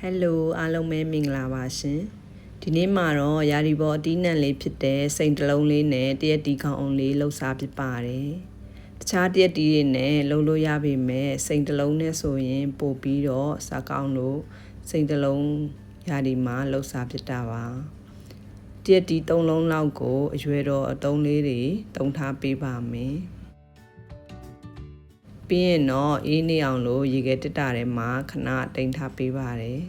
ဟယ်လိုအားလုံးပဲမင်္ဂလာပါရှင်ဒီနေ့မှာတော့ယာဒီဘောအတီးနံလေးဖြစ်တဲ့စိန်တလုံးလေးနဲ့တရက်တီခေါင်းအောင်လေးလှုပ်ရှားဖြစ်ပါတယ်တခြားတရက်တီတွေနဲ့လှုပ်လို့ရပေမဲ့စိန်တလုံးနဲ့ဆိုရင်ပို့ပြီးတော့စားကောင်းလို့စိန်တလုံးယာဒီမှာလှုပ်ရှားဖြစ်တာပါတရက်တီ၃လုံးလောက်ကိုအရွယ်တော်အတုံးလေးတွေတုံထားပေးပါမယ် ပြီးရင်တော့အေးနေအောင်လို့ရေခဲတက်တာထဲမှာခဏတိန်ထားပေးပါတယ်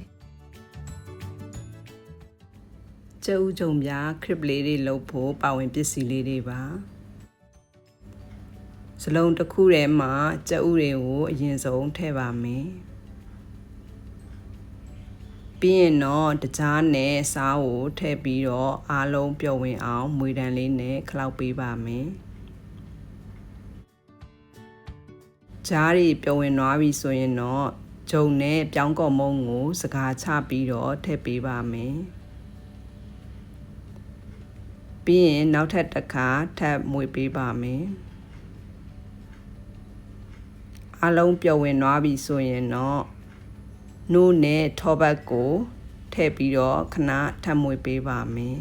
ကျုပ်ကြုံပြခရစ်လေးတွေလုပ်ဖို့ပါဝင်ပစ္စည်းလေးတွေပါစလုံးတစ်ခုထဲမှာကျုပ်တွေကိုအရင်ဆုံးထည့်ပါမယ်ပြီးရင်တော့တကြားနဲ့စားကိုထည့်ပြီးတော့အားလုံးပျော်ဝင်အောင်မွေတန်းလေးနဲ့ခလောက်ပေးပါမယ် ကြားတွေပျော်ဝင်သွားပြီဆိုရင်တော့ဂျုံနဲ့ပြောင်းကော်မုံကို စကားချပြီးတော့ထည့်ပေးပါမယ်ပြီးရင်နောက်ထပ်တစ်ခါထပ်မွေပေးပါမယ်အလုံးပျော်ဝင်သွားပြီဆိုရင်တော့နိုးနဲ့ထောဘတ်ကိုထည့်ပြီးတော့ခဏထပ်မွေပေးပါမယ်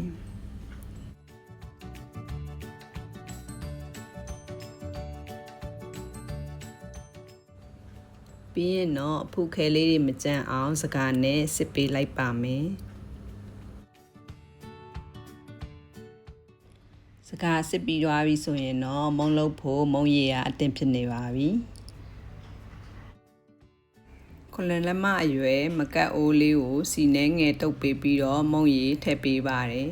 ပြီးရင်တော့အဖုခဲလေးတွေမကြမ်းအောင်စကားနဲ့စစ်ပေးလိုက်ပါမယ်စကားစစ်ပြီးသွားပြီဆိုရင်တော့မုံလုံးဖို့မုံရည်ကအတင်ဖြစ်နေပါပြီခွန်လန်လက်မအရွယ်မကတ်အိုးလေးကိုစီနှဲငယ်တုပ်ပေးပြီးတော့မုံရည်ထည့်ပေးပါတယ်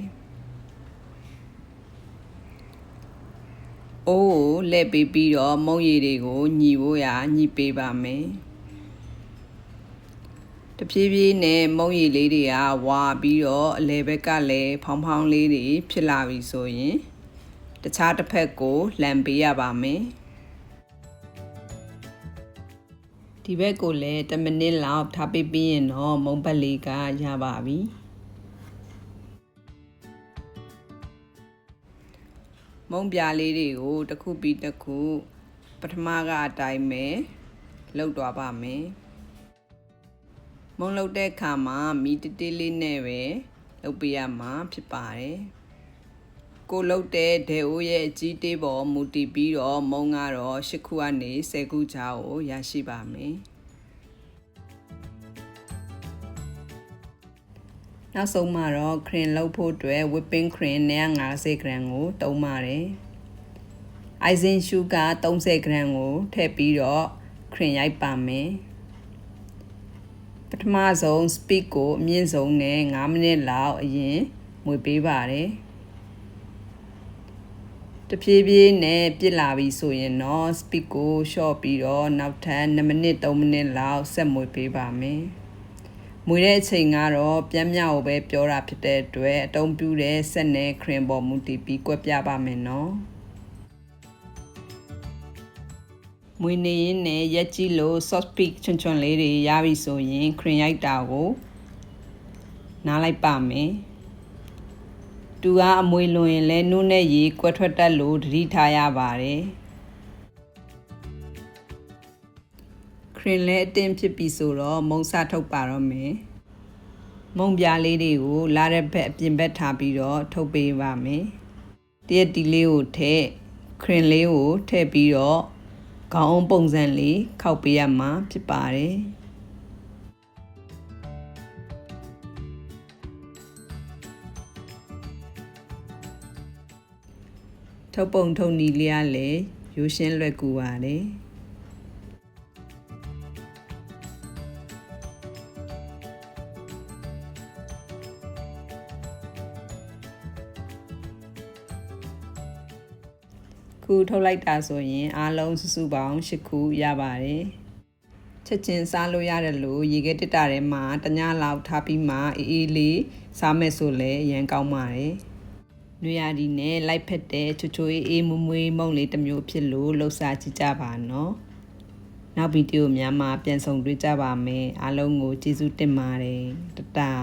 အိုးကိုလှည့်ပေးပြီးတော့မုံရည်တွေကိုညီဖို့ရညီပေးပါမယ် တဖြည်းဖြည်းနဲ့မုံရည်လေးတွေကဝါပြီးတော့အလဲဘက်ကလည်းဖောင်းဖောင်းလေးတွေဖြစ်လာပြီဆိုရင်တခြားတစ်ဖက်ကိုလှန်ပေးရပါမယ်ဒီဘက်ကိုလည်း10မိနစ်လောက်ထားပေးပြီးရင်တော့မုံဘက်လေးကရပါပြီမုံပြားလေးတွေကိုတစ်ခုပြီးတစ်ခုပထမကအတိုင်းပဲလှုပ်သွားပါမယ် မုံလှုပ်တဲ့အခါမှာမီတတေးလေးနဲ့ပဲလှုပ်ပေးရမှာဖြစ်ပါတယ်ကိုလုတ်တဲ့ဒေအိုးရဲ့အကြီးတေးပေါ်မူတည်ပြီးတော့မုံကတော့၈ခုကနေ၁၀ခုကြားကိုရရှိပါမယ်နောက်ဆုံးမှာတော့ခရင်လုပ်ဖို့အတွက် whipping cream 150 gram ကိုတုံးပါတယ် icing sugar 30 gram ကိုထည့်ပြီးတော့ခရင်ရိုက်ပါမယ်ပ ထမဆုံး speed ကိုအမြင့်ဆုံးနဲ့9မိနစ်လောက်အရင်မွေပေးပါတယ်တဖြည်းဖြည်းနဲ့ပြစ်လာပြီဆိုရင်တော့ speed ကို short ပြီးတော့နောက်ထပ်2မိနစ်3မိနစ်လောက်ဆက်မွေပေးပါမယ်။မွေတဲ့အချိန်ကတော့ပြန်မြောက်ပဲပြောတာဖြစ်တဲ့အတွက်အတုံးပြူတဲ့ဆက်နဲ့ cream ပေါ်မူတည်ပြီးကွက်ပြပါမယ်နော်။ မွေနေရင်နဲ့ရက်ကြီးလို့ soft peak ချွန်ချွန်လေးတွေရပြီဆိုရင် cream ရိုက်တာကိုနားလိုက်ပါမယ်။သူကအမွေလွန်ရင်လဲနှုတ်နဲ့ရေကွက်ထွက်တတ်လို့တတိထားရပါတယ်ခရင်လဲအတင်းဖြစ်ပြီဆိုတော့မုံစထုတ်ပါတော့မယ်မုံပြားလေးတွေကိုလာတဲ့ဘက်အပြင်ဘက်ထားပြီးတော့ထုတ်ပေးပါမယ်တရက်တီလေးကိုထည့်ခရင်လေးကိုထည့်ပြီးတော့ ခေါင်းအောင်ပုံစံလေးခောက်ပေးရမှာဖြစ်ပါတယ်ထုတ်ပုံထုတ်နီလေးကလည်းရိုးရှင်းလွယ်ကူပါတယ် ခုထုတ်လိုက်တာဆိုရင်အားလုံးစုစုပေါင်း၈ခုရပါတယ်ချက်ချင်းစားလို့ရတယ်လို့ရေခဲတစ်တာထဲမှာတညလောက်ထားပြီးမှအေးအေးလေးစားမယ်ဆိုလည်းအရင်ကောင်းပါတယ်နွေရာသီနဲ့လိုက်ဖက်တဲ့ချွချွေးအေးမွမွေးမုံလေးတစ်မျိုးဖြစ်လို့လှုပ်ရှားကြည့်ကြပါနော်နောက်ဗီဒီယိုများမှာပြန်ဆောင်တွေ့ကြပါမယ်အားလုံးကိုကျေးဇူးတင်ပါတယ်တတာ